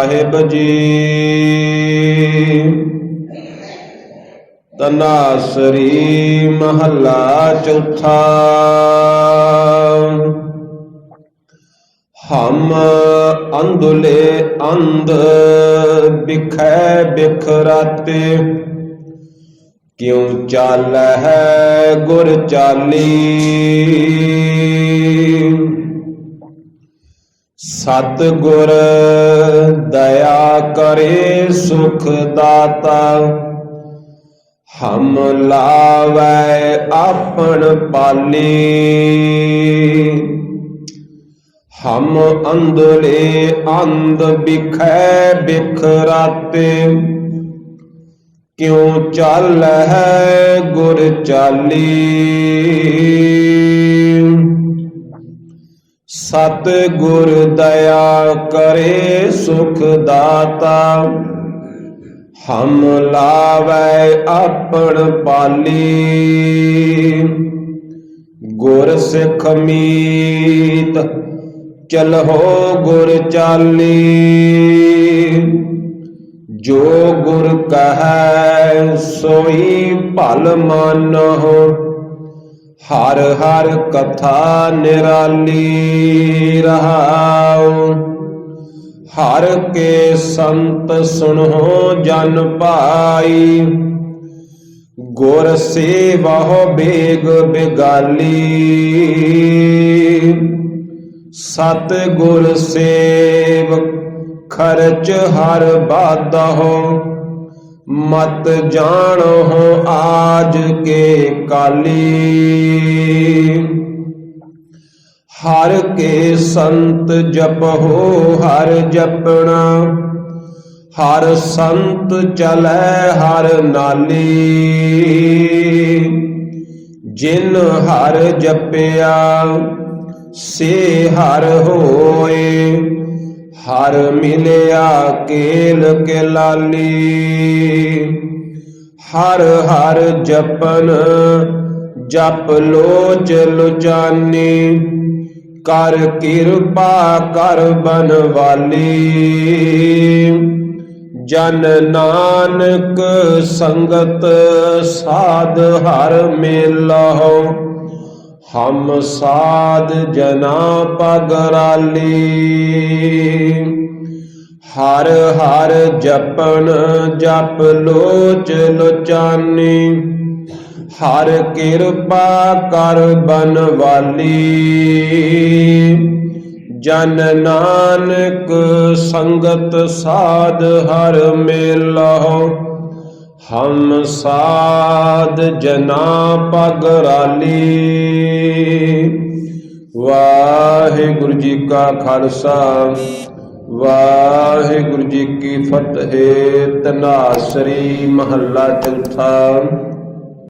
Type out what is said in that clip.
ਸਾਹਿਬ ਜੀ। ਤਨਾਸਰੀ ਮਹੱਲਾ ਚੌਥਾ। ਹਮ ਅੰਧੁਲੇ ਅੰਧ ਬਿਖੈ ਬਿਖਰਾਤੇ। ਕਿਉ ਚਾਲ ਹੈ ਗੁਰ ਚਾਲੀ? ਸਤ ਗੁਰ ਦਇਆ ਕਰੇ ਸੁਖ ਦਾਤਾ। ਹਮ ਲਾਵੈ ਆਪਣ ਪਾਲੀ। ਹਮ ਅੰਧਲੇ ਅੰਧ ਬਿਖੈ ਬਿਖਰਾਤੇ ਕਿਉ ਚੱਲ ਹੈ ਗੁਰ ਚਾਲੀ? ਸਤ ਗੁਰ ਦਇਆ ਕਰੇ ਸੁਖ ਦਾਤਾ। ਹਮ ਲਾਵੈ ਆਪਣ ਪਾਲੀ। ਗੁਰ ਸਿੱਖ ਮੀਤ ਚਲਹੋ ਗੁਰ ਚਾਲੀ। ਜੋ ਗੁਰ ਕਹੈ ਸੋਈ ਭਲ ਮਾਨਹੁ ਹਰ ਹਰ ਕਥਾ ਨਿਰਾਲੀ ਰਹਾਉ। ਹਰ ਕੇ ਸੰਤ ਸੁਣੋ ਜਨ ਪਾਈ। ਗੁਰ ਸੇਵਹੁ ਬੇਗ ਬਿਗਾਲੀ। ਸਤ ਗੁਰ ਸੇਵ ਖਰਚ ਹਰ ਬਾਦਹੁ ਮਤ ਜਾਣੋ ਆਜ ਕੇ ਕਾਲੀ। ਹਰ ਕੇ ਸੰਤ ਜਪਹੁ, ਹਰ ਜਪਣਾ। ਹਰ ਸੰਤ ਚਲੈ, ਹਰ ਨਾਲੀ। ਜਿਨ ਹਰ ਜਪਿਆ, ਸੇ ਹਰ ਹੋਏ। ਹਰ ਮਿਲਿਆ ਕੇਲ ਕੇ ਲਾਲੀ। ਹਰ ਹਰ ਜਪਨ, ਜਪ ਲੋਚ ਲੁਚਾਨੀ ਕਰ ਕਿਰਪਾ ਕਰ ਬਨਵਾਲੀ। ਜਨ ਨਾਨਕ ਸੰਗਤ ਸਾਧ ਹਰ ਮੇਲਹੁ। ਹਮ ਸਾਧ ਜਨਾ ਪਗਰਾਲੀ। ਹਰ ਹਰ ਜਪਣ ਜਪ ਲੋਚ ਲੋਚਾਨੀ। ਹਰ ਕਿਰਪਾ ਕਰ ਬਨਵਾਲੀ। ਜਨ ਨਾਨਕ ਸੰਗਤ ਸਾਧ ਹਰ ਮੇਲਹੁ। ਹਮ ਸਾਧ ਜਨਾ ਪਗਰਾਲੀ। ਵਾਹਿਗੁਰੂ ਜੀ ਕਾ ਖਾਲਸਾ ਵਾਹਿਗੁਰੂ ਜੀ ਕੀ ਫਤਿਹ ਤਨਾਸਰੀ ਮਹੱਲਾ ਚੌਥਾ।